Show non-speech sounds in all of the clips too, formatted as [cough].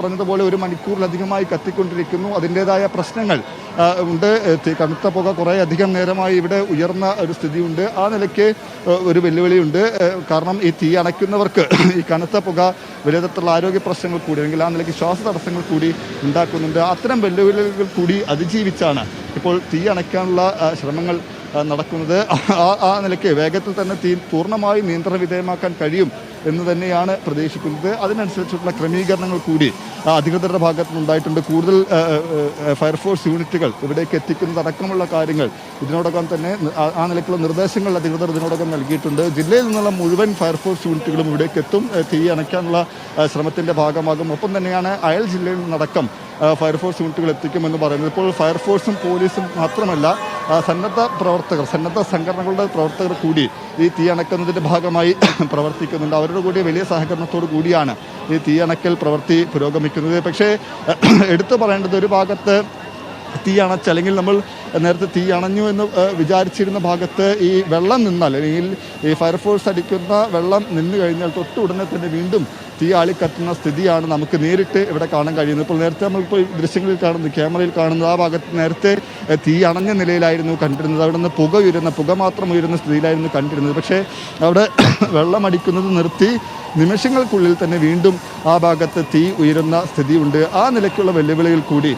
പറഞ്ഞതുപോലെ ഒരു മണിക്കൂറിലധികമായി കത്തിക്കൊണ്ടിരിക്കുന്നു. അതിന്റേതായ പ്രശ്നങ്ങൾ ഉണ്ട്. കടുത്ത പുക കുറേ അധികം നേരമായി ഇവിടെ ഉയർന്ന ഒരു സ്ഥിതിയുണ്ട്. ആ നിലയ്ക്ക് ഒരു വെല്ലുവിളിയുണ്ട്. കാരണം ഈ തീ അണയ്ക്കുന്നവർക്ക് [clears throat] ഈ കനത്ത പുക വലിയ തരത്തിലുള്ള ആരോഗ്യ പ്രശ്നങ്ങൾ കൂടി അല്ലെങ്കിൽ ആ നിലയ്ക്ക് ശ്വാസ തടസ്സങ്ങൾ കൂടി ഉണ്ടാക്കുന്നുണ്ട്. അത്തരം വെല്ലുവിളികൾ കൂടി അതിജീവിച്ചാണ് ഇപ്പോൾ തീ അണയ്ക്കാനുള്ള ശ്രമങ്ങൾ നടക്കുന്നത്. ആ ആ നിലയ്ക്ക് വേഗത്തിൽ തന്നെ തീ പൂർണമായി നിയന്ത്രണ വിധേയമാക്കാൻ കഴിയും എന്ന് തന്നെയാണ് പ്രതീക്ഷിക്കുന്നത്. അതിനനുസരിച്ചുള്ള ക്രമീകരണങ്ങൾ കൂടി അധികൃതരുടെ ഭാഗത്തു നിന്നുണ്ടായിട്ടുണ്ട് കൂടുതൽ ഫയർഫോഴ്സ് യൂണിറ്റുകൾ ഇവിടേക്ക് എത്തിക്കുന്നതടക്കമുള്ള കാര്യങ്ങൾ ഇതിനോടകം തന്നെ ആ- നിലയ്ക്കുള്ള നിർദ്ദേശങ്ങൾ അധികൃതർ ഇതിനോടകം നൽകിയിട്ടുണ്ട്. ജില്ലയിൽ നിന്നുള്ള മുഴുവൻ ഫയർഫോഴ്സ് യൂണിറ്റുകളും ഇവിടേക്ക് എത്തും തീ അണയ്ക്കാനുള്ള ശ്രമത്തിന്റെ ഭാഗമാകും. ഒപ്പം തന്നെയാണ് അയൽ ജില്ലയിൽ നിന്നടക്കം ഫയർഫോഴ്സ് യൂണിറ്റുകൾ എത്തിക്കുമെന്ന് പറയുന്നത്. ഇപ്പോൾ ഫയർഫോഴ്സും പോലീസും മാത്രമല്ല സന്നദ്ധ പ്രവർത്തകർ സന്നദ്ധ സംഘടനകളുടെ പ്രവർത്തകർ കൂടി ഈ തീ അണക്കുന്നതിന്റെ ഭാഗമായി [coughs] പ്രവർത്തിക്കുന്നുണ്ട്. അവരുടെ കൂടി വലിയ സഹകരണത്തോടു കൂടിയാണ് ഈ തീ അണക്കൽ പ്രവൃത്തി പുരോഗമിക്കുന്നത്. പക്ഷേ [coughs] എടുത്തു പറയേണ്ടത് ഒരു ഭാഗത്ത് തീ അണച്ച് അല്ലെങ്കിൽ നമ്മൾ നേരത്തെ തീ അണഞ്ഞു എന്ന് വിചാരിച്ചിരുന്ന ഭാഗത്ത് ഈ വെള്ളം നിന്നാൽ അല്ലെങ്കിൽ ഈ ഫയർഫോഴ്സ് അടിക്കുന്ന വെള്ളം നിന്ന് കഴിഞ്ഞാൽ തൊട്ട് ഉടനെ തന്നെ വീണ്ടും തീ ആളിക്കത്തുന്ന സ്ഥിതിയാണ് നമുക്ക് നേരിട്ട് ഇവിടെ കാണാൻ കഴിയുന്നത്. ഇപ്പോൾ നേരത്തെ നമ്മളിപ്പോൾ ദൃശ്യങ്ങളിൽ കാണുന്നത് ക്യാമറയിൽ കാണുന്നത് ആ ഭാഗത്ത് നേരത്തെ തീ അണഞ്ഞ നിലയിലായിരുന്നു കണ്ടിരുന്നത്. അവിടെ നിന്ന് പുക ഉയരുന്ന പുക മാത്രം ഉയരുന്ന സ്ഥിതിയിലായിരുന്നു കണ്ടിരുന്നത്. പക്ഷേ അവിടെ [coughs] വെള്ളം അടിക്കുന്നത് നിർത്തി നിമിഷങ്ങൾക്കുള്ളിൽ തന്നെ വീണ്ടും ആ ഭാഗത്ത് തീ ഉയരുന്ന സ്ഥിതിയുണ്ട്. ആ നിലയ്ക്കുള്ള വെല്ലുവിളികൾ കൂടി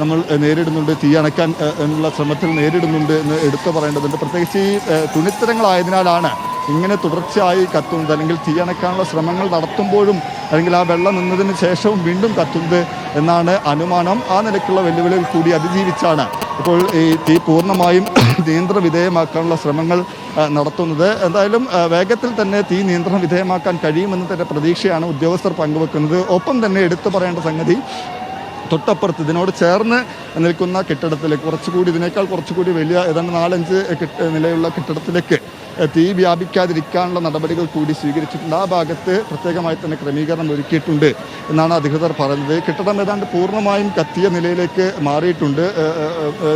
നമ്മൾ നേരിടുന്നുണ്ട്. തീ അണയ്ക്കാൻ ഏഹ്, എന്നുള്ള ശ്രമത്തിൽ നേരിടുന്നുണ്ട് എന്ന് എടുത്തു പറയേണ്ടതുണ്ട്. പ്രത്യേകിച്ച് ഈ തുണിത്തരങ്ങളായതിനാലാണ് ഇങ്ങനെ തുടർച്ചയായി കത്തുന്നത്. അല്ലെങ്കിൽ തീയണക്കാനുള്ള ശ്രമങ്ങൾ നടത്തുമ്പോഴും അല്ലെങ്കിൽ ആ വെള്ളം നിന്നതിന് ശേഷവും വീണ്ടും കത്തുന്നത് എന്നാണ് അനുമാനം. ആ നിലയ്ക്കുള്ള വെല്ലുവിളികൾ കൂടി അതിജീവിച്ചാണ് ഇപ്പോൾ ഈ തീ പൂർണമായും നിയന്ത്രണ വിധേയമാക്കാനുള്ള ശ്രമങ്ങൾ നടത്തുന്നത്. എന്തായാലും വേഗത്തിൽ തന്നെ തീ നിയന്ത്രണ വിധേയമാക്കാൻ കഴിയുമെന്ന് തന്നെ പ്രതീക്ഷയാണ് ഉദ്യോഗസ്ഥർ പങ്കുവെക്കുന്നത്. ഒപ്പം തന്നെ എടുത്തു പറയേണ്ട സംഗതി തൊട്ടപ്പുറത്ത് ഇതിനോട് ചേർന്ന് നിൽക്കുന്ന കെട്ടിടത്തിലേക്ക് കുറച്ചുകൂടി ഇതിനേക്കാൾ കുറച്ചുകൂടി വലിയ ഏതാണ്ട് നാലഞ്ച് നിലയുള്ള കെട്ടിടത്തിലേക്ക് തീ വ്യാപിക്കാതിരിക്കാനുള്ള നടപടികൾ കൂടി സ്വീകരിച്ചിട്ടുണ്ട്. ആ ഭാഗത്ത് പ്രത്യേകമായി തന്നെ ക്രമീകരണം ഒരുക്കിയിട്ടുണ്ട് എന്നാണ് അധികൃതർ പറഞ്ഞത് കെട്ടിടം ഏതാണ്ട് പൂർണമായും കത്തിയ നിലയിലേക്ക് മാറിയിട്ടുണ്ട്.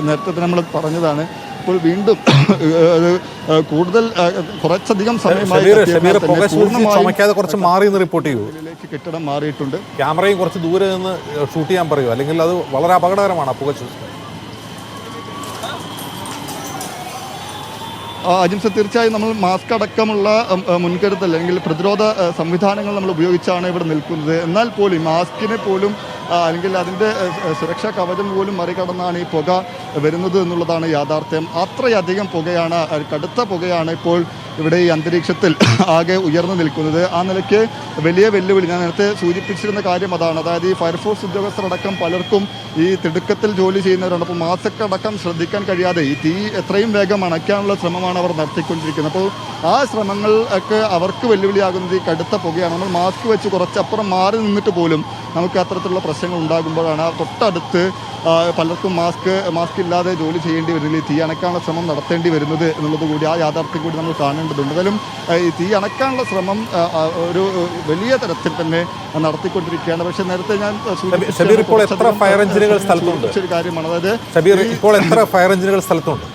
നേരത്തെ നമ്മൾ പറഞ്ഞതാണ് ഇപ്പോൾ വീണ്ടും കൂടുതൽ കുറച്ചധികം സമയമായി കുറച്ച് മാറി എന്ന് റിപ്പോർട്ട് ചെയ്യൂ. കെട്ടിടം മാറിയിട്ടുണ്ട്. ക്യാമറയും കുറച്ച് ദൂരെ നിന്ന് ഷൂട്ട് ചെയ്യാൻ പറയൂ. അല്ലെങ്കിൽ അത് വളരെ അപകടകരമാണ് പുകച്ചു അജിംസ തീർച്ചയായും നമ്മൾ മാസ്ക് അടക്കമുള്ള മുൻകരുതൽ അല്ലെങ്കിൽ പ്രതിരോധ സംവിധാനങ്ങൾ നമ്മൾ ഉപയോഗിച്ചാണ് ഇവിടെ നിൽക്കുന്നത്. എന്നാൽ പോലും മാസ്കിനെ പോലും അല്ലെങ്കിൽ അതിന്റെ സുരക്ഷാ കവചം പോലും മറികടന്നാണ് ഈ പുക വരുന്നത് എന്നുള്ളതാണ് യാഥാർത്ഥ്യം. അത്രയധികം പുകയാണ് കടുത്ത പുകയാണ് ഇപ്പോൾ ഇവിടെ ഈ അന്തരീക്ഷത്തിൽ [clears throat] ആകെ ഉയർന്നു നിൽക്കുന്നത്. ആ നിലയ്ക്ക് വലിയ വെല്ലുവിളി ഞാൻ നേരത്തെ സൂചിപ്പിച്ചിരുന്ന കാര്യം അതാണ്. അതായത് ഈ ഫയർഫോഴ്സ് ഉദ്യോഗസ്ഥരടക്കം പലർക്കും ഈ തിടുക്കത്തിൽ ജോലി ചെയ്യുന്നവരാണ് അപ്പോൾ മാസ്ക് അടക്കം ശ്രദ്ധിക്കാൻ കഴിയാതെ ഈ തീ എത്രയും വേഗം അണയ്ക്കാനുള്ള ശ്രമമാണ് അവർ നടത്തിക്കൊണ്ടിരിക്കുന്നത്. അപ്പോൾ ആ ശ്രമങ്ങൾ ഒക്കെ അവർക്ക് വെല്ലുവിളിയാകുന്നത് ഈ കടുത്ത പുകയാണ്. നമ്മൾ മാസ്ക് വെച്ച് കുറച്ചപ്പുറം മാറി നിന്നിട്ട് പോലും നമുക്ക് അത്തരത്തിലുള്ള പ്രശ്നങ്ങൾ ഉണ്ടാകുമ്പോഴാണ് ആ തൊട്ടടുത്ത് പലർക്കും മാസ്ക് മാസ്ക് ഇല്ലാതെ ജോലി ചെയ്യേണ്ടി വരുന്നില്ല തീ അണക്കാനുള്ള ശ്രമം നടത്തേണ്ടി വരുന്നത് എന്നുള്ളത് കൂടി ആ യാഥാർത്ഥ്യം കൂടി നമ്മൾ കാണേണ്ടതുണ്ട്. എന്തായാലും ഈ തീ അണക്കാനുള്ള ശ്രമം ഒരു വലിയ തരത്തിൽ തന്നെ നടത്തിക്കൊണ്ടിരിക്കുകയാണ്. പക്ഷേ നേരത്തെ ഞാൻ സൂചിപ്പിച്ച ഷബീർ, ഇപ്പോൾ എത്ര ഫയർ എഞ്ചിനുകൾ സ്ഥലത്തുണ്ട്? സൂചിപ്പിച്ച ഒരു കാര്യമാണ്. അതായത് ഇപ്പോൾ എത്ര ഫയർ എഞ്ചിനുകൾ സ്ഥലത്തുണ്ട്?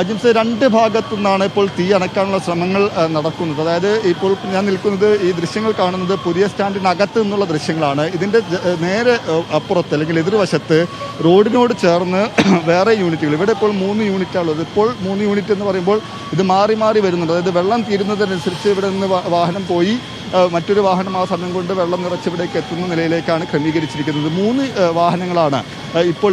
അജിംസ് രണ്ട് ഭാഗത്തു നിന്നാണ് ഇപ്പോൾ തീ അണക്കാനുള്ള ശ്രമങ്ങൾ നടക്കുന്നത്. അതായത് ഇപ്പോൾ ഞാൻ നിൽക്കുന്നത് ഈ ദൃശ്യങ്ങൾ കാണുന്നത് പുതിയ സ്റ്റാൻഡിനകത്ത് നിന്നുള്ള ദൃശ്യങ്ങളാണ്. ഇതിന്റെ നേരെ അപ്പുറത്ത് അല്ലെങ്കിൽ എതിർവശത്ത് റോഡിനോട് ചേർന്ന് [clears throat] വേറെ യൂണിറ്റുകൾ. ഇവിടെ ഇപ്പോൾ മൂന്ന് യൂണിറ്റാണുള്ളത്. ഇപ്പോൾ മൂന്ന് യൂണിറ്റ് എന്ന് പറയുമ്പോൾ ഇത് മാറി മാറി വരുന്നുണ്ട്. അതായത് വെള്ളം തീരുന്നതനുസരിച്ച് ഇവിടെ നിന്ന് വാഹനം പോയി മറ്റൊരു വാഹനം ആ സമയം കൊണ്ട് വെള്ളം നിറച്ച് ഇവിടേക്ക് എത്തുന്ന നിലയിലേക്കാണ് ക്രമീകരിച്ചിരിക്കുന്നത്. മൂന്ന് വാഹനങ്ങളാണ് ഇപ്പോൾ